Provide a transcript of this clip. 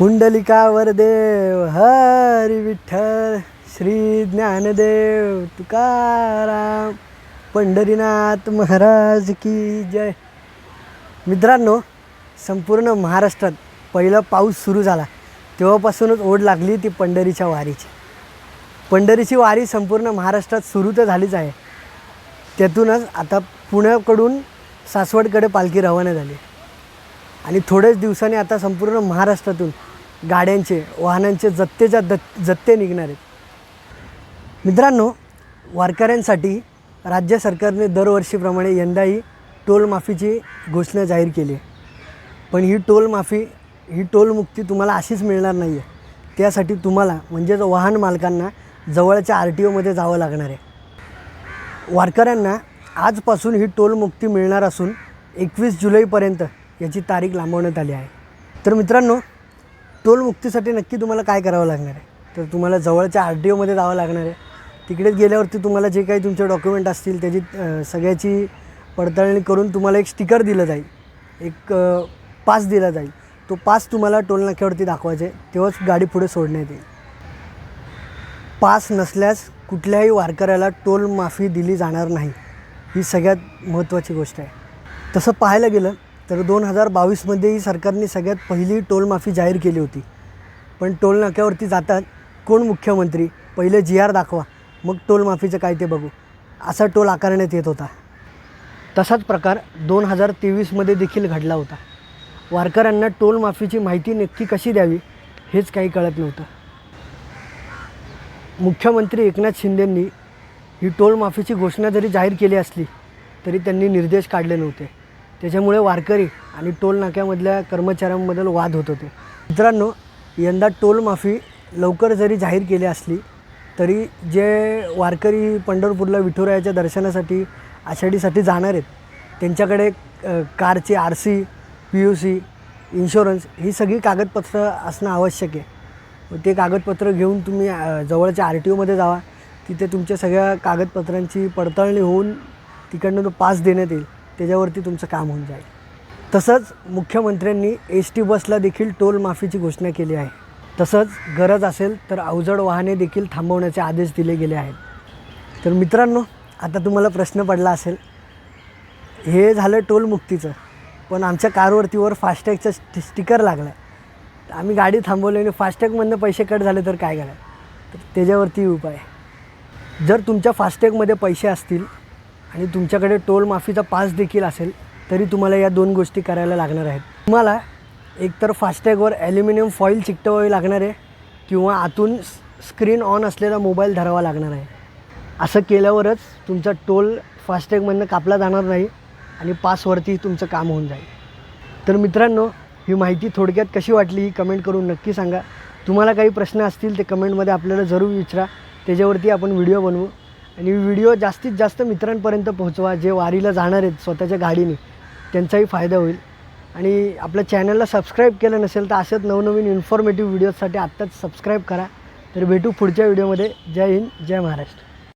पुंडलिकावर देव हरी विठ्ठल श्री ज्ञानदेव तुकाराम पंढरीनाथ महाराज की जय. मित्रांनो संपूर्ण महाराष्ट्रात पहिला पाऊस सुरू झाला. तेव्हापासूनच ओढ लागली ती पंढरीच्या वारीची. पंढरीची वारी संपूर्ण महाराष्ट्रात सुरू तर झालीच आहे. त्यातूनच आता पुण्याकडून सासवडकडे पालखी रवाना झाली. आणि थोड्याच दिवसांनी आता संपूर्ण महाराष्ट्रातून गाड्यांचे वाहनांचे जत्तेच्या दत् जत्ते निघणार आहेत. मित्रांनो वारकऱ्यांसाठी राज्य सरकारने दरवर्षीप्रमाणे यंदाही टोल माफीची घोषणा जाहीर केली आहे. पण ही टोल माफी ही टोलमुक्ती तुम्हाला अशीच मिळणार नाही आहे त्यासाठी तुम्हाला म्हणजेच वाहन मालकांना जवळच्या आर टी ओमध्ये जावं लागणार आहे. वारकऱ्यांना आजपासून ही टोलमुक्ती मिळणार असून एकवीस जुलैपर्यंत याची तारीख लांबवण्यात आली आहे. तर मित्रांनो टोलमुक्तीसाठी नक्की तुम्हाला काय करावं लागणार आहे? तर तुम्हाला जवळच्या आर टी ओमध्ये जावं लागणार आहे. तिकडेच गेल्यावरती तुम्हाला जे काही तुमचे डॉक्युमेंट असतील त्याची सगळ्याची पडताळणी करून तुम्हाला एक स्टिकर दिलं जाईल. एक पास दिला जाईल. तो पास तुम्हाला टोल नाक्यावरती दाखवायचे तेव्हाच गाडी पुढे सोडण्यात येईल. पास नसल्यास कुठल्याही वारकऱ्याला टोल माफी दिली जाणार नाही. ही सगळ्यात महत्त्वाची गोष्ट आहे. तसं पाहायला गेलं तर दोन हजार बावीसमध्येही सरकारने सगळ्यात पहिली टोलमाफी जाहीर केली होती. पण टोल नाक्यावरती जातात कोण मुख्यमंत्री? पहिले जी आर दाखवा मग टोलमाफीचं काय ते बघू. असा टोल आकारण्यात येत होता. तसाच प्रकार दोन हजार तेवीसमध्ये देखील घडला होता. वारकऱ्यांना टोलमाफीची माहिती नक्की कशी द्यावी हेच काही कळत नव्हतं. मुख्यमंत्री एकनाथ शिंदेंनी ही टोलमाफीची घोषणा जरी जाहीर केली असली तरी त्यांनी निर्देश काढले नव्हते. त्याच्यामुळे वारकरी आणि टोल नाक्यामधल्या कर्मचाऱ्यांबद्दल वाद होत होते. मित्रांनो यंदा टोल माफी लवकर जरी जाहीर केली असली तरी जे वारकरी पंढरपूरला विठुरायाच्या दर्शनासाठी आषाढीसाठी जाणार आहेत त्यांच्याकडे कारची R C P U C insurance ही सगळी कागदपत्रं असणं आवश्यक आहे. ते कागदपत्र घेऊन तुम्ही जवळच्या आर टी ओमध्ये जावा. तिथे तुमच्या सगळ्या कागदपत्रांची पडताळणी होऊन तिकडनं तो पास देण्यात येईल. त्याच्यावरती तुमचं काम होऊन जाईल. तसंच मुख्यमंत्र्यांनी एस टी बसला देखील टोल माफीची घोषणा केली आहे. तसंच गरज असेल तर अवजड वाहने देखील थांबवण्याचे आदेश दिले गेले आहेत. तर मित्रांनो आता तुम्हाला प्रश्न पडला असेल हे झालं टोल मुक्तीचं पण आमच्या कारवरतीवर फास्टॅगचं स्टि स्टिकर लागला आहे आम्ही गाडी थांबवली आणि फास्टॅगमधनं पैसे कट झाले तर काय करायचं? तर त्याच्यावरती उपाय जर तुमच्या फास्टॅगमध्ये पैसे असतील आणि तुमच्याकडे टोल माफीचा पास देखील असेल तरी तुम्हाला या दोन गोष्टी करायला लागणार आहेत. तुम्हाला एकतर फास्टॅगवर ॲल्युमिनियम फॉईल चिकटवावी लागणार आहे किंवा आतून स्क्रीन ऑन असलेला मोबाईल धरावा लागणार आहे. असं केल्यावरच तुमचा टोल फास्टॅगमधनं कापला जाणार नाही आणि पासवरती तुमचं काम होऊन जाईल. तर मित्रांनो ही माहिती थोडक्यात कशी वाटली ही कमेंट करून नक्की सांगा. तुम्हाला काही प्रश्न असतील ते कमेंटमध्ये आपल्याला जरूर विचारा. त्याच्यावरती आपण व्हिडिओ बनवू. आणि व्हिडिओ जास्तीत जास्त मित्रांपर्यंत पोहोचवा जे वारीला जाणार आहेत स्वतःच्या गाडीने त्यांचाही फायदा होईल. आणि आपल्या चॅनलला सबस्क्राईब केलं नसेल तर असंच नवनवीन इन्फॉर्मेटिव्ह व्हिडिओजसाठी आत्ताच सबस्क्राईब करा. तर भेटू पुढच्या व्हिडिओमध्ये जय हिंद जय महाराष्ट्र.